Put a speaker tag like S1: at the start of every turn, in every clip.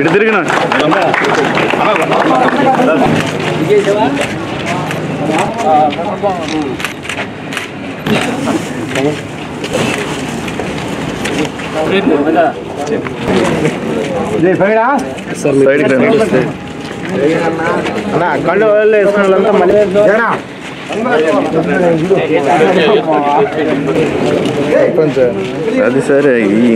S1: ఇటు తిరిగిన సైడ్కి రండి
S2: అన్న కళ్ళు వేసుకున్న వాళ్ళంతా మళ్ళీ జనా
S1: అది సరే ఈ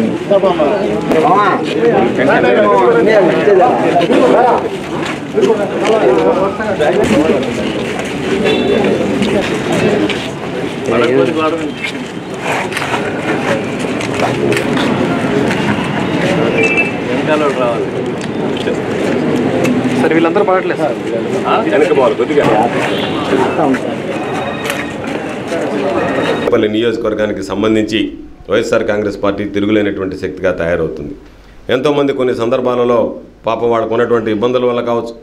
S3: సరే వీళ్ళందరూ పడట్లేదు సార్
S4: తాడేపల్లి నియోజకవర్గానికి సంబంధించి వైఎస్ఆర్ కాంగ్రెస్ పార్టీ తిరుగులేనటువంటి శక్తిగా తయారవుతుంది. ఎంతోమంది కొన్ని సందర్భాలలో పాపం వాళ్ళకు ఉన్నటువంటి ఇబ్బందుల వల్ల కావచ్చు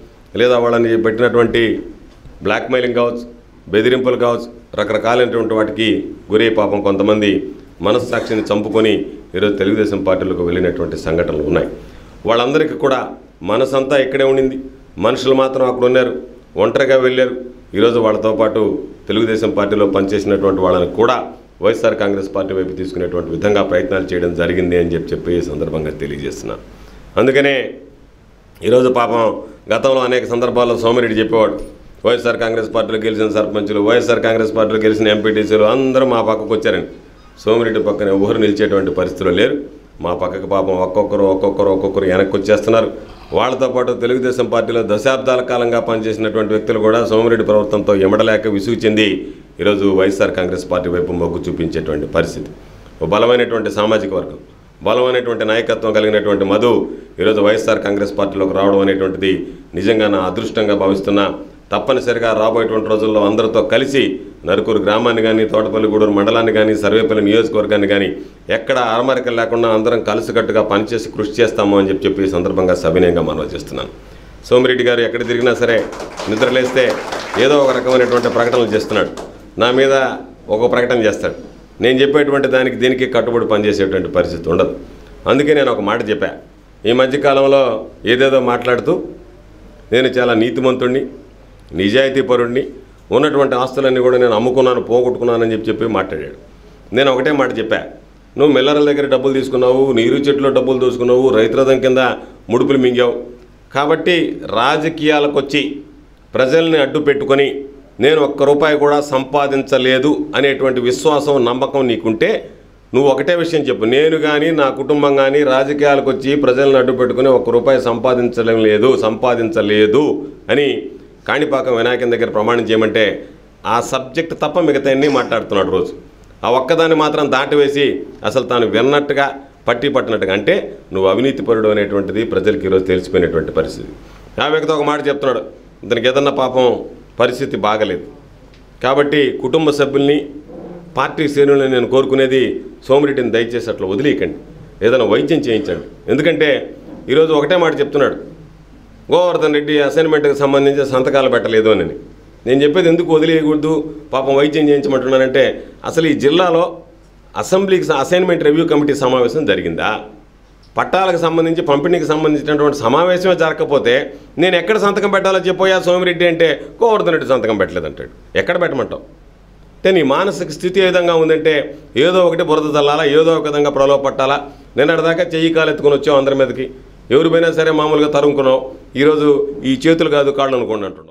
S4: లేదా వాళ్ళని పెట్టినటువంటి బ్లాక్మెయిలింగ్ కావచ్చు బెదిరింపులు కావచ్చు రకరకాలైనటువంటి వాటికి గురై పాపం కొంతమంది మనస్సాక్షిని చంపుకొని ఈరోజు తెలుగుదేశం పార్టీలకు వెళ్ళినటువంటి సంఘటనలు ఉన్నాయి. వాళ్ళందరికీ కూడా మనసంతా ఇక్కడే ఉండింది. మనుషులు మాత్రం అక్కడ ఉన్నారు ఒంటరిగా వెళ్ళారు. ఈరోజు వాళ్ళతో పాటు తెలుగుదేశం పార్టీలో పనిచేసినటువంటి వాళ్ళని కూడా వైఎస్ఆర్ కాంగ్రెస్ పార్టీ వైపు తీసుకునేటువంటి విధంగా ప్రయత్నాలు చేయడం జరిగింది అని చెప్పి చెప్పి ఈ సందర్భంగా తెలియజేస్తున్నాను అందుకనే ఈరోజు పాపం గతంలో అనేక సందర్భాల్లో సోమిరెడ్డి చెప్పేవాడు వైఎస్ఆర్ కాంగ్రెస్ పార్టీలో గెలిచిన సర్పంచులు వైఎస్ఆర్ కాంగ్రెస్ పార్టీలో గెలిచిన ఎంపీటీసీలు అందరూ మా పక్కకు వచ్చారని. సోమిరెడ్డి పక్కన ఎవరు నిలిచేటువంటి పరిస్థితులు లేరు. మా పక్కకు పాపం ఒక్కొక్కరు ఒక్కొక్కరు ఒక్కొక్కరు వెనక్కి వచ్చేస్తున్నారు. వాళ్ళతో పాటు తెలుగుదేశం పార్టీలో దశాబ్దాల కాలంగా పనిచేసినటువంటి వ్యక్తులు కూడా సోమిరెడ్డి ప్రవర్తనతో ఎమడలేక విసుగు చెంది ఈరోజు వైఎస్ఆర్ కాంగ్రెస్ పార్టీ వైపు మొగ్గు చూపించేటువంటి పరిస్థితి. ఓ బలమైనటువంటి సామాజిక వర్గం బలమైనటువంటి నాయకత్వం కలిగినటువంటి మధు ఈరోజు వైఎస్ఆర్ కాంగ్రెస్ పార్టీలోకి రావడం అనేటువంటిది నిజంగా నా అదృష్టంగా భావిస్తున్నా. తప్పనిసరిగా రాబోయేటువంటి రోజుల్లో అందరితో కలిసి నరుకూరు గ్రామాన్ని కానీ తోటపల్లి గూడూరు మండలాన్ని కానీ సర్వేపల్లి నియోజకవర్గాన్ని కానీ ఎక్కడ ఆరమరికలు లేకుండా అందరం కలిసికట్టుగా పనిచేసి కృషి చేస్తాము అని చెప్పి చెప్పి సందర్భంగా సవినయంగా మనవి చేస్తున్నాను. సోమిరెడ్డి గారు ఎక్కడ తిరిగినా సరే నిద్రలేస్తే ఏదో ఒక రకమైనటువంటి ప్రకటనలు చేస్తున్నాడు. నా మీద ఒక ప్రకటన చేస్తాడు. నేను చెప్పేటువంటి దానికి దీనికి కట్టుబడి పనిచేసేటువంటి పరిస్థితి ఉండదు. అందుకే నేను ఒక మాట చెప్పా. ఈ మధ్యకాలంలో ఏదేదో మాట్లాడుతూ నేను చాలా నీతిమంతుణ్ణి నిజాయితీపరుణ్ణి ఉన్నటువంటి ఆస్తులన్నీ కూడా నేను అమ్ముకున్నాను పోగొట్టుకున్నానని చెప్పి చెప్పి మాట్లాడాడు. నేను ఒకటే మాట చెప్పా. నువ్వు మిల్లర్ల దగ్గర డబ్బులు తీసుకున్నావు నీరు చెట్లో డబ్బులు దోసుకున్నావు రైతురథం కింద ముడుపులు మింగావు. కాబట్టి రాజకీయాలకు వచ్చి ప్రజల్ని అడ్డు పెట్టుకొని నేను ఒక్క రూపాయి కూడా సంపాదించలేదు అనేటువంటి విశ్వాసం నమ్మకం నీకుంటే నువ్వు ఒకటే విషయం చెప్పు. నేను కానీ నా కుటుంబం కానీ రాజకీయాలకు వచ్చి ప్రజలను అడ్డు పెట్టుకుని ఒక్క రూపాయి సంపాదించడం లేదు సంపాదించలేదు అని కాణిపాకం వినాయకం దగ్గర ప్రమాణం చేయమంటే ఆ సబ్జెక్ట్ తప్ప మిగతా అన్నీ మాట్లాడుతున్నాడు రోజు. ఆ ఒక్కదాన్ని మాత్రం దాటివేసి అసలు తాను విన్నట్టుగా పట్టి పట్టినట్టుగా అంటే నువ్వు అవినీతిపరుడు అనేటువంటిది ప్రజలకు ఈరోజు తెలిసిపోయినటువంటి పరిస్థితి. ఆ వ్యక్తి ఒక మాట చెప్తున్నాడు ఇతనికి ఏదన్నా పాపం పరిస్థితి బాగలేదు. కాబట్టి కుటుంబ సభ్యుల్ని పార్టీ శ్రేణుల్ని నేను కోరుకునేది సోమిరెడ్డిని దయచేసి అట్లా వదిలేయకండి. ఏదైనా వైద్యం చేయించండి. ఎందుకంటే ఈరోజు ఒకటే మాట చెప్తున్నాడు గోవర్ధన్ రెడ్డి అసైన్మెంట్కి సంబంధించి సంతకాలు పెట్టలేదు అని నేను. చెప్పేది ఎందుకు వదిలేయకూడదు? పాపం వైద్యం చేయించమంటున్నానంటే అసలు ఈ జిల్లాలో అసెంబ్లీకి అసైన్మెంట్ రివ్యూ కమిటీ సమావేశం జరిగిందా? పట్టాలకు సంబంధించి పంపిణీకి సంబంధించినటువంటి సమావేశమే జరగకపోతే నేను ఎక్కడ సంతకం పెట్టాలో చెప్పోయా సోమిరెడ్డి అంటే గోవర్ధన్ రెడ్డి సంతకం పెట్టలేదంటాడు. ఎక్కడ పెట్టమంటావు? అంటే నీ మానసిక స్థితి ఏ విధంగా ఉందంటే ఏదో ఒకటి బురద చల్లాలా ఏదో ఒక విధంగా ప్రలోభ పట్టాలా? నిన్నటిదాకా చెయ్యి కాలు ఎత్తుకొని వచ్చావు అందరి మీదకి. ఎవరిపైనా సరే మామూలుగా తరుముకున్నాం. ఈరోజు ఈ చేతులు కాదు కాళ్ళు అనుకోండి అంటున్నాం.